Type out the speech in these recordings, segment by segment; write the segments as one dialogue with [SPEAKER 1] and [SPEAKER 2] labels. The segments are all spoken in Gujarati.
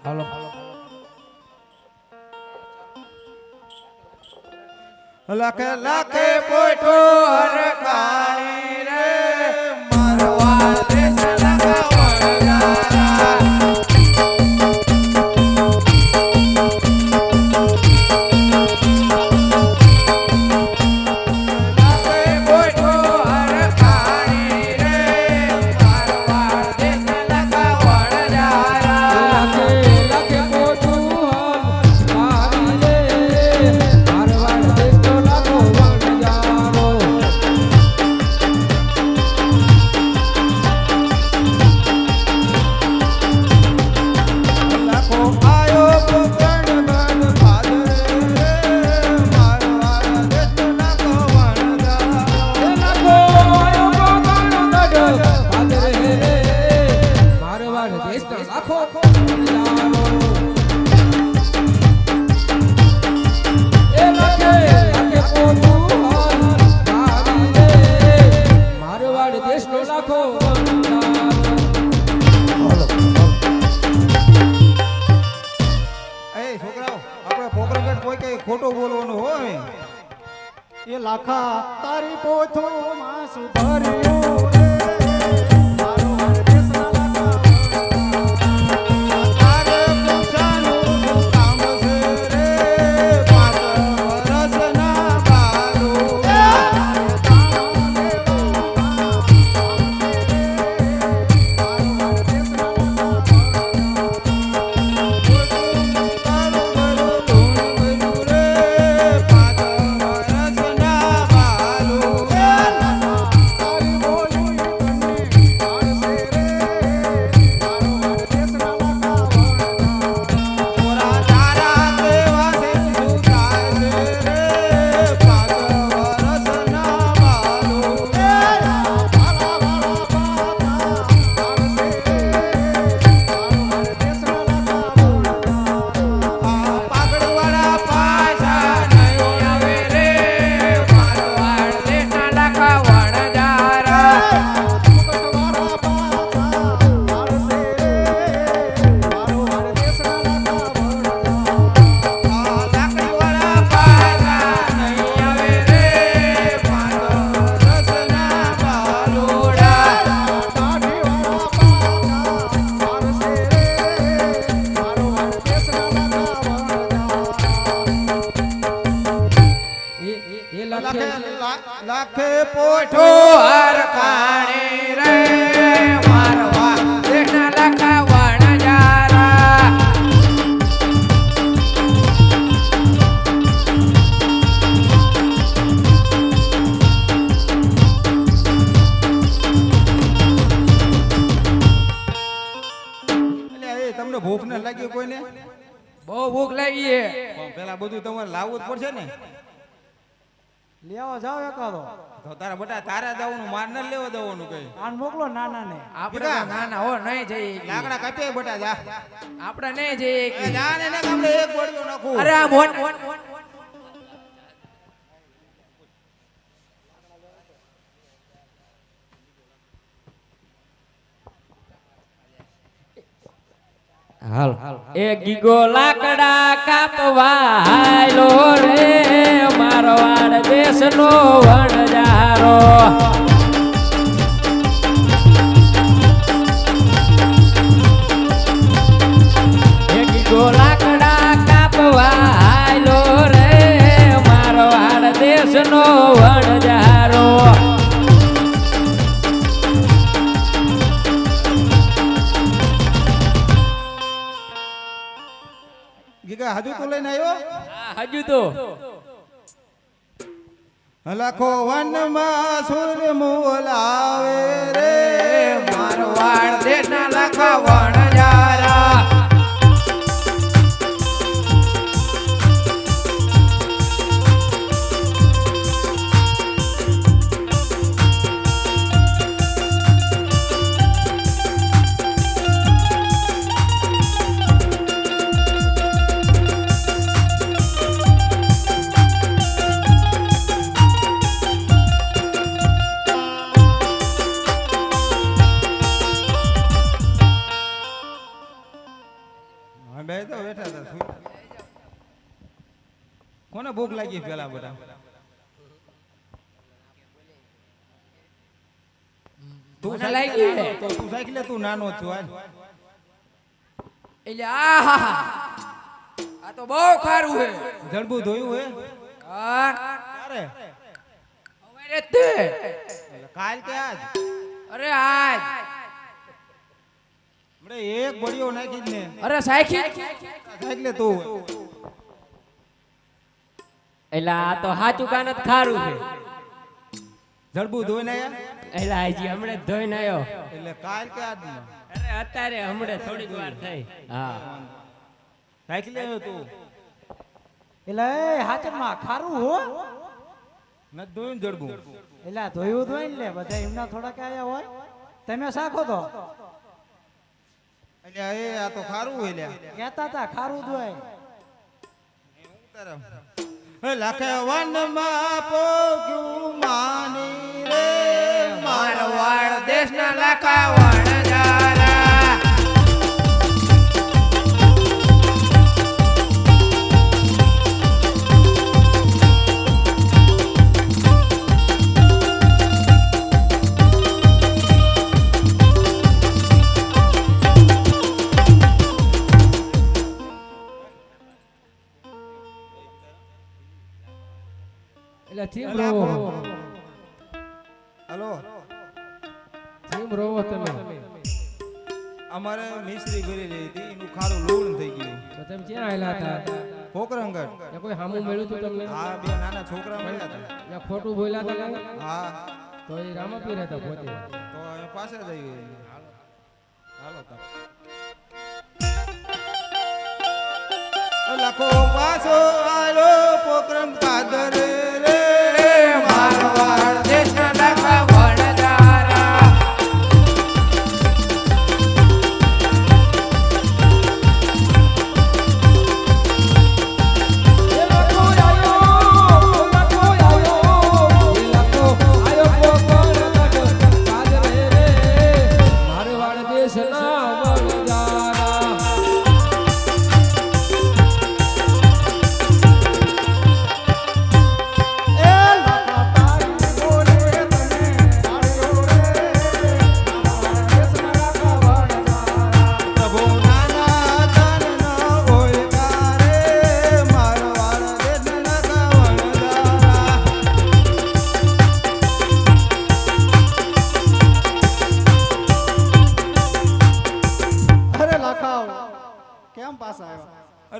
[SPEAKER 1] હાલો
[SPEAKER 2] લખે લખે પોઠો હરખાણી રે લાખા
[SPEAKER 3] તારી પોથો માં સુધર્યું લાખે
[SPEAKER 2] પોઠો હરખાણી રે મારવા દેશના લાખા વણજારા. એટલે એ તમને ભૂખ ન લાગી કોઈને?
[SPEAKER 4] બહુ ભૂખ લાગી
[SPEAKER 2] પેલા બધું તમારે લાવવું જ પડશે ને.
[SPEAKER 3] લેવા જાવ એકાદો.
[SPEAKER 2] તો તારા બટા તારા જવાનું માર ન લેવા દેવાનું કઈ.
[SPEAKER 3] આન મોકલો નાના ને
[SPEAKER 4] આપણે તો ના ના હો નહીં જઈ
[SPEAKER 2] લાકડા કાપે બટા જા.
[SPEAKER 4] આપણે નહીં
[SPEAKER 2] જઈ જાને ને આપણે એક ગોળીઓ નાખું.
[SPEAKER 4] અરે આ મોટ હાલ. એ ગીગો લાકડા કાપવા હાલો રે મારવાડ દેશનો વણજારો
[SPEAKER 2] તો લાખો વનમાં સુર મોલાવે રે. મારવાડ દેશના લાખા તો બેઠા હતા. કોને ભૂખ લાગી પેલા બધા?
[SPEAKER 4] એટલે આહા! આ તો બહુ ખારું હે.
[SPEAKER 2] જડબું ધોયું હે? કાલ કે
[SPEAKER 4] અરે આજ.
[SPEAKER 2] એક બળિયો નાખી ને.
[SPEAKER 4] અરે સાખી
[SPEAKER 2] સાયકલ લે તું
[SPEAKER 4] એલા આ તો હાચું કાનત ખારું છે.
[SPEAKER 2] જડબું ધોઈને આયા?
[SPEAKER 4] એલા આજી હમણે ધોઈ ને આવ્યો
[SPEAKER 2] એટલે કાલ કે આજ ને?
[SPEAKER 4] અરે અત્યારે હમણે થોડીક વાર થઈ. હા.
[SPEAKER 2] સાયકલ લે તું.
[SPEAKER 3] એટલે એ હાચરમાં ખારું હો.
[SPEAKER 2] ન ધોયું ને જડબું
[SPEAKER 3] એલા ધોયું ધોઈ ને લે બધા એમના થોડા આયા હોય. તમે સાખો તો?
[SPEAKER 2] એ આ તો ખારું હોય લ્યા.
[SPEAKER 3] કહેતા હતા ખારું ધોય
[SPEAKER 2] લખે વનમાં પોગ્યું માની રે
[SPEAKER 4] મારવાડ દેશના લાખા
[SPEAKER 1] રોવો
[SPEAKER 2] હલો.
[SPEAKER 1] થીમ રોવો તમે?
[SPEAKER 2] અમારે મિસ્ત્રી કરી રહી હતી એનું ખારું લૂણ થઈ ગયું.
[SPEAKER 1] તો તમે ક્યાં આવેલા હતા?
[SPEAKER 2] પોકરંગટ
[SPEAKER 1] ત્યાં કોઈ હામું મળ્યું હતું તમને?
[SPEAKER 2] હા બે નાના છોકરા મળ્યા હતા.
[SPEAKER 1] ત્યાં ખોટું બોલ્યા હતા?
[SPEAKER 2] હા.
[SPEAKER 1] તો એ રામાપીર હતા પોતે.
[SPEAKER 2] તો પાસે જ હાલો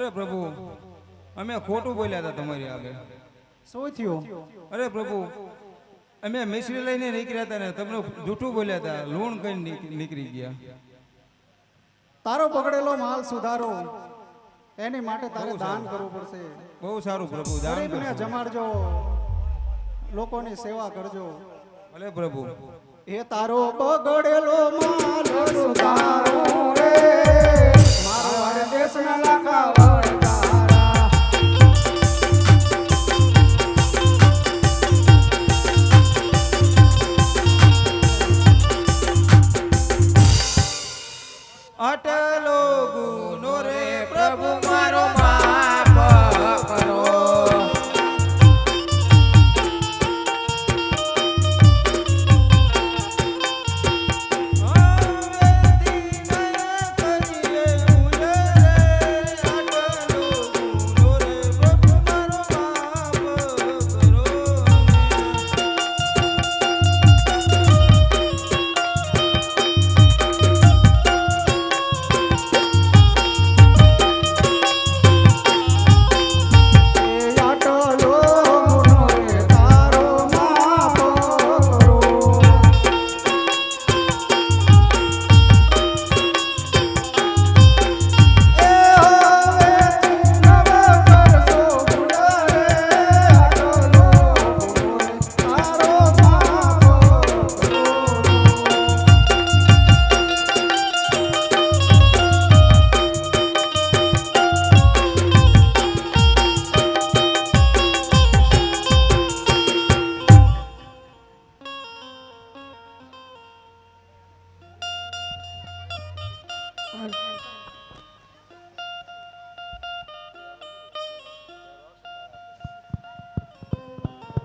[SPEAKER 3] અરે
[SPEAKER 2] પ્રભુ અમે ખોટું બોલ્યા હતા તમારી આગળ.
[SPEAKER 3] શું થયું?
[SPEAKER 2] અરે પ્રભુ અમે મિશ્રી લઈને નીકળ્યા હતા ને તમને જૂઠું બોલ્યા હતા લૂણ કઈ નીકળી ગયા.
[SPEAKER 3] તારો પકડેલો માલ સુધારો. એની માટે તારે દાન કરવું પડશે.
[SPEAKER 2] બહુ સારું પ્રભુ દાન
[SPEAKER 3] જમાડજો. લોકોની સેવા કરજો.
[SPEAKER 2] ભલે પ્રભુ.
[SPEAKER 3] એ તારો બગડેલો માલ સુધારો રે. મારવાડ દેશના લાખા